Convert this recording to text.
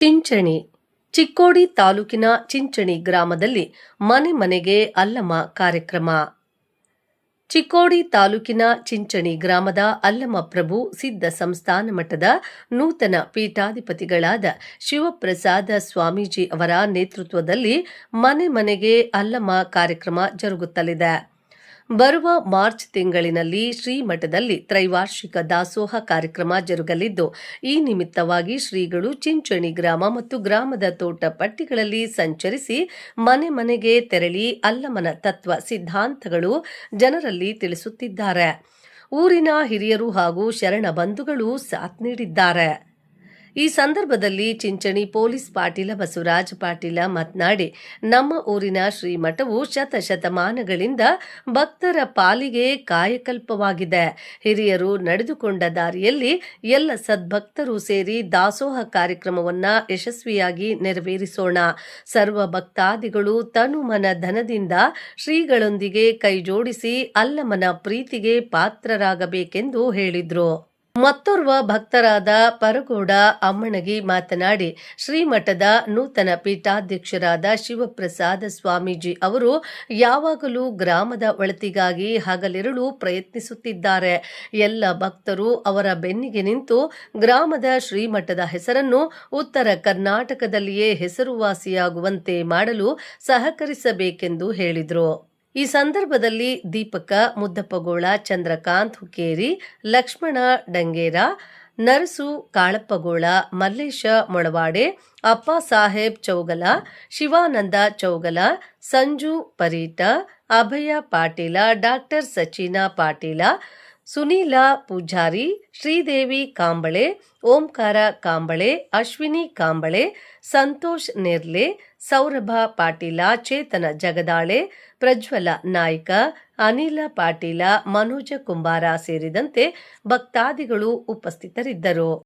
ಚಿಂಚಣಿ, ಚಿಕ್ಕೋಡಿ ತಾಲೂಕಿನ ಚಿಂಚಣಿ ಗ್ರಾಮದಲ್ಲಿ ಮನೆ ಮನೆಗೆ ಅಲ್ಲಮ ಕಾರ್ಯಕ್ರಮ. ಚಿಕ್ಕೋಡಿ ತಾಲೂಕಿನ ಚಿಂಚಣಿ ಗ್ರಾಮದ ಅಲ್ಲಮ ಪ್ರಭು ಸಿದ್ಧ ಸಂಸ್ಥಾನ ಮಠದ ನೂತನ ಪೀಠಾಧಿಪತಿಗಳಾದ ಶಿವಪ್ರಸಾದ ಸ್ವಾಮೀಜಿ ಅವರ ನೇತೃತ್ವದಲ್ಲಿ ಮನೆ ಮನೆಗೆ ಅಲ್ಲಮ ಕಾರ್ಯಕ್ರಮ ಜರುಗುತ್ತಲಿದೆ. ಬರುವ ಮಾರ್ಚ್ ತಿಂಗಳಿನಲ್ಲಿ ಶ್ರೀಮಠದಲ್ಲಿ ತ್ರೈವಾರ್ಷಿಕ ದಾಸೋಹ ಕಾರ್ಯಕ್ರಮ ಜರುಗಲಿದ್ದು, ಈ ನಿಮಿತ್ತವಾಗಿ ಶ್ರೀಗಳು ಚಿಂಚಣಿ ಗ್ರಾಮ ಮತ್ತು ಗ್ರಾಮದ ತೋಟ ಪಟ್ಟಿಗಳಲ್ಲಿ ಸಂಚರಿಸಿ ಮನೆ ಮನೆಗೆ ತೆರಳಿ ಅಲ್ಲಮನ ತತ್ವ ಸಿದ್ಧಾಂತಗಳು ಜನರಲ್ಲಿ ತಿಳಿಸುತ್ತಿದ್ದಾರೆ. ಊರಿನ ಹಿರಿಯರು ಹಾಗೂ ಶರಣ ಬಂಧುಗಳು ಸಾಥ್ ನೀಡಿದ್ದಾರೆ. ಈ ಸಂದರ್ಭದಲ್ಲಿ ಚಿಂಚಣಿ ಪೊಲೀಸ್ ಪಾಟೀಲ ಬಸವರಾಜ ಪಾಟೀಲ ಮಾತನಾಡಿ, ನಮ್ಮ ಊರಿನ ಶ್ರೀಮಠವು ಶತಶತಮಾನಗಳಿಂದ ಭಕ್ತರ ಪಾಲಿಗೆ ಕಾಯಕಲ್ಪವಾಗಿದೆ. ಹಿರಿಯರು ನಡೆದುಕೊಂಡ ದಾರಿಯಲ್ಲಿ ಎಲ್ಲ ಸದ್ಭಕ್ತರು ಸೇರಿ ದಾಸೋಹ ಕಾರ್ಯಕ್ರಮವನ್ನ ಯಶಸ್ವಿಯಾಗಿ ನೆರವೇರಿಸೋಣ. ಸರ್ವ ಭಕ್ತಾದಿಗಳು ತನು ಮನ ಧನದಿಂದ ಶ್ರೀಗಳೊಂದಿಗೆ ಕೈಜೋಡಿಸಿ ಅಲ್ಲಮನ ಪ್ರೀತಿಗೆ ಪಾತ್ರರಾಗಬೇಕೆಂದು ಹೇಳಿದ್ರು. ಮತ್ತೋರ್ವ ಭಕ್ತರಾದ ಪರಗೋಡ ಅಮ್ಮಣಗಿ ಮಾತನಾಡಿ, ಶ್ರೀಮಠದ ನೂತನ ಪೀಠಾಧ್ಯಕ್ಷರಾದ ಶಿವಪ್ರಸಾದ ಸ್ವಾಮೀಜಿ ಅವರು ಯಾವಾಗಲೂ ಗ್ರಾಮದ ಒಳತಿಗಾಗಿ ಹಗಲಿರುಳು ಪ್ರಯತ್ನಿಸುತ್ತಿದ್ದಾರೆ. ಎಲ್ಲ ಭಕ್ತರು ಅವರ ಬೆನ್ನಿಗೆ ನಿಂತು ಗ್ರಾಮದ ಶ್ರೀಮಠದ ಹೆಸರನ್ನು ಉತ್ತರ ಕರ್ನಾಟಕದಲ್ಲಿಯೇ ಹೆಸರುವಾಸಿಯಾಗುವಂತೆ ಮಾಡಲು ಸಹಕರಿಸಬೇಕೆಂದು ಹೇಳಿದರು. ಈ ಸಂದರ್ಭದಲ್ಲಿ ದೀಪಕ, ಮುದ್ದಪ್ಪಗೋಳ, ಚಂದ್ರಕಾಂತ್ ಹುಕ್ಕೇರಿ, ಲಕ್ಷ್ಮಣ ಡಂಗೇರ, ನರಸು ಕಾಳಪ್ಪಗೋಳ, ಮಲ್ಲೇಶ ಮೊಳವಾಡೆ, ಅಪ್ಪ ಸಾಹೇಬ್ ಚೌಗಲ, ಶಿವಾನಂದ ಚೌಗಲ, ಸಂಜು ಪರೀಟ, ಅಭಯ ಪಾಟೀಲ, ಡಾಕ್ಟರ್ ಸಚಿನ ಪಾಟೀಲ ಸುನೀಲ ಪೂಜಾರಿ, ಶ್ರೀದೇವಿ ಕಾಂಬಳೆ, ಓಂಕಾರ ಕಾಂಬಳೆ, ಅಶ್ವಿನಿ ಕಾಂಬಳೆ, ಸಂತೋಷ್ ನೆರ್ಲೆ, ಸೌರಭ ಪಾಟೀಲ, ಚೇತನ ಜಗದಾಳೆ, ಪ್ರಜ್ವಲ ನಾಯ್ಕ, ಅನಿಲ ಪಾಟೀಲ, ಮನೋಜ ಕುಂಬಾರ ಸೇರಿದಂತೆ ಭಕ್ತಾದಿಗಳು ಉಪಸ್ಥಿತರಿದ್ದರು.